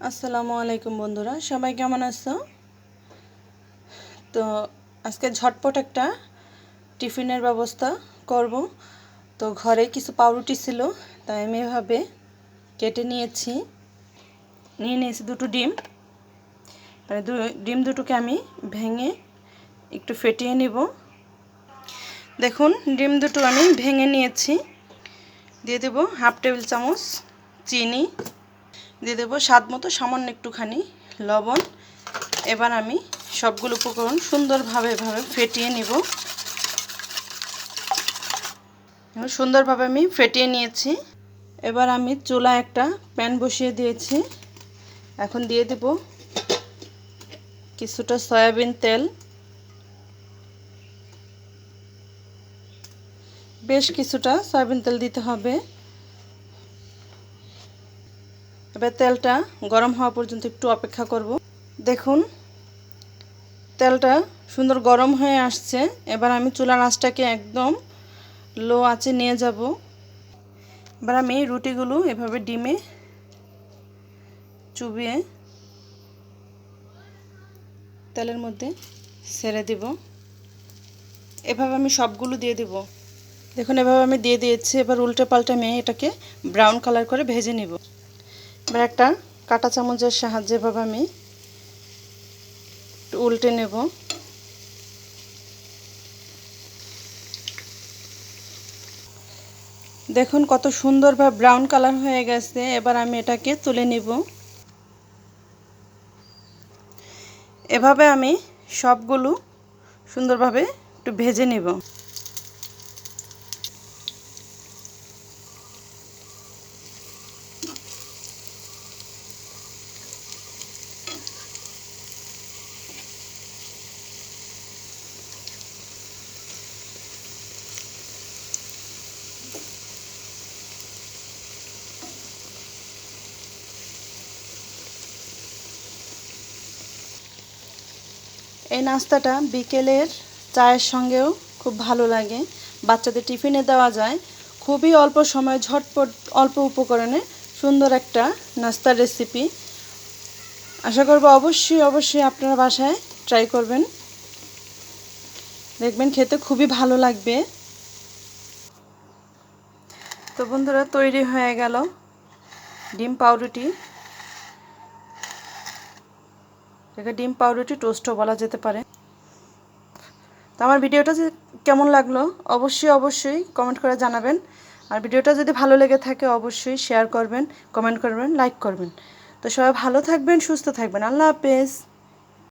আসসালামু আলাইকুম বন্ধুরা, সবাই কেমন আছো? তো আজকে ঝটপট একটা টিফিনের ব্যবস্থা করব। তো ঘরে কিছু পাউরুটি ছিল, তাই আমি এভাবে কেটে নিয়েছি। নিয়ে নিয়েছি দুটো ডিম। মানে দু- ডিম দুটোকে আমি ভেঙে একটু ফেটিয়ে নিব। দেখুন, ডিম দুটো আমি ভেঙে নিয়েছি। দিয়ে দেব হাফ টেবিল চামচ চিনি। দিয়ে দেবো স্বাদ মতো সামান্য একটুখানি লবণ। এবার আমি সবগুলো উপকরণ সুন্দরভাবে এভাবে ফেটিয়ে নিব। সুন্দরভাবে আমি ফেটিয়ে নিয়েছি। এবার আমি চুলা একটা প্যান বসিয়ে দিয়েছি। এখন দিয়ে দেব কিছুটা সয়াবিন তেল। বেশ কিছুটা সয়াবিন তেল দিতে হবে। এবার তেলটা গরম হওয়া পর্যন্ত একটু অপেক্ষা করব। দেখুন, তেলটা সুন্দর গরম হয়ে আসছে। এবার আমি চুলার আঁচটাকে একদম লো আঁচে নিয়ে যাব। এবার আমি এই রুটিগুলো এভাবে ডিমে চুবিয়ে তেলের মধ্যে ছেড়ে দিব। এভাবে আমি সবগুলো দিয়ে দিব। দেখুন, এভাবে আমি দিয়ে দিয়েছি। এবার উল্টে পাল্টে আমি এটাকে ব্রাউন কালার করে ভেজে নিব। এবার একটা কাঁটা চামচের সাহায্যে এভাবে আমি একটু উল্টে নেব। দেখুন কত সুন্দরভাবে ব্রাউন কালার হয়ে গেছে, এবার আমি এটাকে তুলে নিব। এভাবে আমি সবগুলো সুন্দরভাবে একটু ভেজে নেব। এই নাস্তাটা বিকেলের চায়ের সঙ্গেও খুব ভালো লাগে। বাচ্চাদের টিফিনে দেওয়া যায়। খুবই অল্প সময় ঝটপট অল্প উপকরণে সুন্দর একটা নাস্তার রেসিপি আশা করব অবশ্যই অবশ্যই আপনারা বাসায় ট্রাই করবেন। দেখবেন খেতে খুবই ভালো লাগবে। তো বন্ধুরা, তৈরি হয়ে গেল ডিম পাউরুটি। এটাকে ডিম পাউরুটি, টোস্টও বলা যেতে পারে। তো আমার ভিডিওটা যে কেমন লাগল, অবশ্যই অবশ্যই কমেন্ট করে জানাবেন। আর ভিডিওটা যদি ভালো লেগে থাকে, অবশ্যই শেয়ার করবেন কমেন্ট করবেন লাইক করবেন। তো সবাই ভালো থাকবেন, সুস্থ থাকবেন। আল্লাহ হাফেজ।